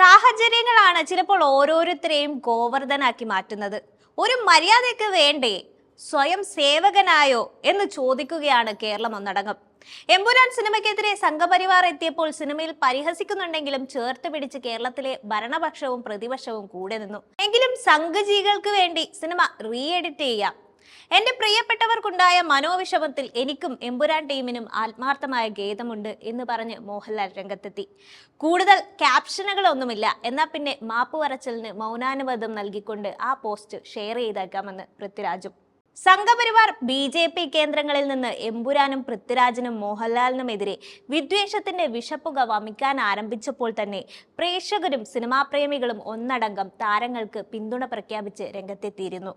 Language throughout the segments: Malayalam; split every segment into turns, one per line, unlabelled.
സാഹചര്യങ്ങളാണ് ചിലപ്പോൾ ഓരോരുത്തരെയും ഗോവർദ്ധനാക്കി മാറ്റുന്നത്. ഒരു മര്യാദയ്ക്ക് വേണ്ടേ? സ്വയം സേവകനായോ? എന്ന് ചോദിക്കുകയാണ് കേരളം ഒന്നടങ്കം. എമ്പുരാൻ സിനിമയ്ക്കെതിരെ സംഘപരിവാർ എത്തിയപ്പോൾ സിനിമയിൽ പരിഹസിക്കുന്നുണ്ടെങ്കിലും ചേർത്ത് പിടിച്ച് കേരളത്തിലെ ഭരണപക്ഷവും പ്രതിപക്ഷവും കൂടെ നിന്നു. എങ്കിലും സംഘജീകൾക്ക് വേണ്ടി സിനിമ റീ എഡിറ്റ് ചെയ്യാം. എന്റെ പ്രിയപ്പെട്ടവർക്കുണ്ടായ മനോവിഷമത്തിൽ എനിക്കും എമ്പുരാൻ ടീമിനും ആത്മാർത്ഥമായ ഖേദമുണ്ട് എന്ന് പറഞ്ഞ് മോഹൻലാൽ രംഗത്തെത്തി. കൂടുതൽ ക്യാപ്ഷനുകളൊന്നുമില്ല. എന്നാൽ പിന്നെ മാപ്പ് വരച്ചലിന് മൗനാനുവാദം നൽകിക്കൊണ്ട് ആ പോസ്റ്റ് ഷെയർ ചെയ്തേക്കാമെന്ന് പൃഥ്വിരാജും. സംഘപരിവാർ ബി ജെ പി കേന്ദ്രങ്ങളിൽ നിന്ന് എമ്പുരാനും പൃഥ്വിരാജിനും മോഹൻലാലിനുമെതിരെ വിദ്വേഷത്തിന്റെ വിഷപ്പുക വമിക്കാൻ ആരംഭിച്ചപ്പോൾ തന്നെ പ്രേക്ഷകരും സിനിമാ പ്രേമികളും ഒന്നടങ്കം താരങ്ങൾക്ക് പിന്തുണ പ്രഖ്യാപിച്ച് രംഗത്തെത്തിയിരുന്നു.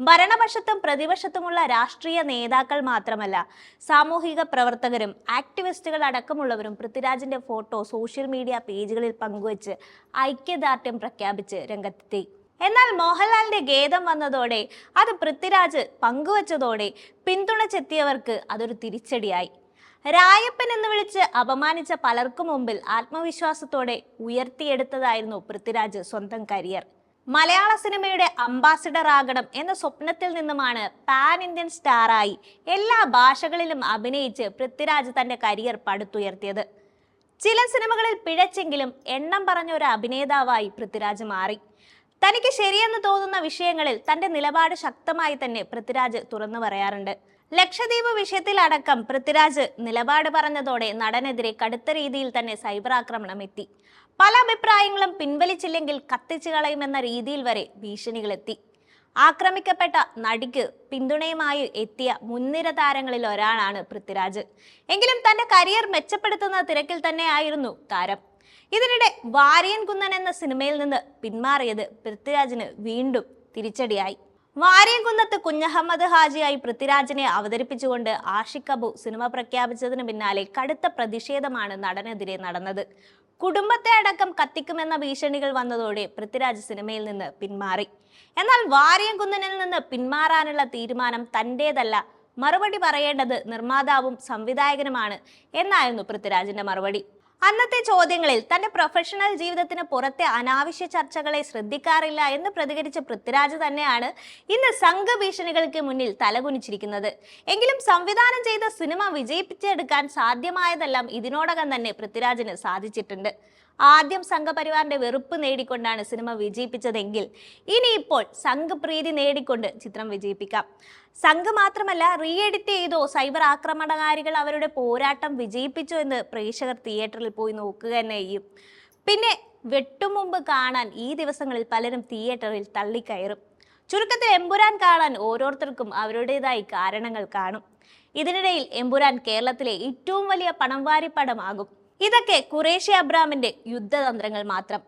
ഭരണപക്ഷത്തും പ്രതിപക്ഷത്തുമുള്ള രാഷ്ട്രീയ നേതാക്കൾ മാത്രമല്ല സാമൂഹിക പ്രവർത്തകരും ആക്ടിവിസ്റ്റുകൾ അടക്കമുള്ളവരും പൃഥ്വിരാജിന്റെ ഫോട്ടോ സോഷ്യൽ മീഡിയ പേജുകളിൽ പങ്കുവച്ച് ഐക്യദാർഢ്യം പ്രഖ്യാപിച്ച് രംഗത്തെത്തി. എന്നാൽ മോഹൻലാലിന്റെ ഗേദം വന്നതോടെ അത് പൃഥ്വിരാജ് പങ്കുവച്ചതോടെ പിന്തുണച്ചെത്തിയവർക്ക് അതൊരു തിരിച്ചടിയായി. രായപ്പൻ എന്ന് വിളിച്ച് അപമാനിച്ച പലർക്കും മുമ്പിൽ ആത്മവിശ്വാസത്തോടെ ഉയർത്തിയെടുത്തതായിരുന്നു പൃഥ്വിരാജ് സ്വന്തം കരിയർ. മലയാള സിനിമയുടെ അംബാസിഡർ ആകണം എന്ന സ്വപ്നത്തിൽ നിന്നുമാണ് പാൻ ഇന്ത്യൻ സ്റ്റാറായി എല്ലാ ഭാഷകളിലും അഭിനയിച്ച് പൃഥ്വിരാജ് തന്റെ കരിയർ പടുത്തുയർത്തിയത്. ചില സിനിമകളിൽ പിഴച്ചെങ്കിലും എണ്ണം പറഞ്ഞ ഒരു അഭിനേതാവായി പൃഥ്വിരാജ് മാറി. തനിക്ക് ശരിയെന്ന് തോന്നുന്ന വിഷയങ്ങളിൽ തന്റെ നിലപാട് ശക്തമായി തന്നെ പൃഥ്വിരാജ് തുറന്നു പറയാറുണ്ട്. ലക്ഷദ്വീപ് വിഷയത്തിലടക്കം പൃഥ്വിരാജ് നിലപാട് പറഞ്ഞതോടെ നടനെതിരെ കടുത്ത രീതിയിൽ തന്നെ സൈബർ ആക്രമണം എത്തി. പല അഭിപ്രായങ്ങളും പിൻവലിച്ചില്ലെങ്കിൽ കത്തിച്ചു കളയുമെന്ന രീതിയിൽ വരെ ഭീഷണികളെത്തി. ആക്രമിക്കപ്പെട്ട നടിക്ക് പിന്തുണയുമായി എത്തിയ മുൻനിര താരങ്ങളിൽ ഒരാളാണ് പൃഥ്വിരാജ്. എങ്കിലും തന്റെ കരിയർ മെച്ചപ്പെടുത്തുന്ന തിരക്കിൽ തന്നെയായിരുന്നു താരം. ഇതിനിടെ വാര്യൻ കുന്നൻ എന്ന സിനിമയിൽ നിന്ന് പിന്മാറിയത് പൃഥ്വിരാജിന് വീണ്ടും തിരിച്ചടിയായി. വാരിയംകുന്നത്ത് കുഞ്ഞഹമ്മദ് ഹാജിയായി പൃഥ്വിരാജിനെ അവതരിപ്പിച്ചുകൊണ്ട് ആഷിഖ് അബു സിനിമ പ്രഖ്യാപിച്ചതിന് പിന്നാലെ കടുത്ത പ്രതിഷേധമാണ് നടനെതിരെ നടന്നത്. കുടുംബത്തെ അടക്കം കത്തിക്കുമെന്ന ഭീഷണികൾ വന്നതോടെ പൃഥ്വിരാജ് സിനിമയിൽ നിന്ന് പിന്മാറി. എന്നാൽ വാരിയംകുന്നനിൽ നിന്ന് പിന്മാറാനുള്ള തീരുമാനം തന്റേതല്ല മറുപടി പറയേണ്ടത് നിർമ്മാതാവും സംവിധായകനുമാണ് എന്നായിരുന്നു പൃഥ്വിരാജിന്റെ മറുപടി. അന്നത്തെ ചോദ്യങ്ങളിൽ തന്റെ പ്രൊഫഷണൽ ജീവിതത്തിന് പുറത്തെ അനാവശ്യ ചർച്ചകളെ ശ്രദ്ധിക്കാറില്ല എന്ന് പ്രതികരിച്ച പൃഥ്വിരാജ് തന്നെയാണ് ഇന്ന് സംഘഭീഷണികൾക്ക് മുന്നിൽ തലകുനിച്ചിരിക്കുന്നത്. എങ്കിലും സംവിധാനം ചെയ്ത സിനിമ വിജയിപ്പിച്ചെടുക്കാൻ സാധ്യമായതെല്ലാം ഇതിനോടകം തന്നെ പൃഥ്വിരാജിന് സാധിച്ചിട്ടുണ്ട്. ആദ്യം സംഘപരിവാറിന്റെ വെറുപ്പ് നേടിക്കൊണ്ടാണ് സിനിമ വിജയിപ്പിച്ചതെങ്കിൽ ഇനിയിപ്പോൾ സംഘപ്രീതി നേടിക്കൊണ്ട് ചിത്രം വിജയിപ്പിക്കാം. സംഘ് മാത്രമല്ല റീ എഡിറ്റ് ചെയ്തോ സൈബർ ആക്രമണകാരികൾ അവരുടെ പോരാട്ടം വിജയിപ്പിച്ചോ എന്ന് പ്രേക്ഷകർ തിയേറ്ററിൽ പോയി നോക്കുക തന്നെ ചെയ്യും. പിന്നെ വെട്ടുമുമ്പ് കാണാൻ ഈ ദിവസങ്ങളിൽ പലരും തിയേറ്ററിൽ തള്ളിക്കയറും. ചുരുക്കത്തിൽ എമ്പുരാൻ കാണാൻ ഓരോരുത്തർക്കും അവരുടേതായി കാരണങ്ങൾ കാണും. ഇതിനിടയിൽ എമ്പുരാൻ കേരളത്തിലെ ഏറ്റവും വലിയ പണം വാരിപ്പടമാകും ഇതൊക്കെ കുറേശ്യ അബ്രാമിന്റെ യുദ്ധതന്ത്രങ്ങൾ മാത്രം.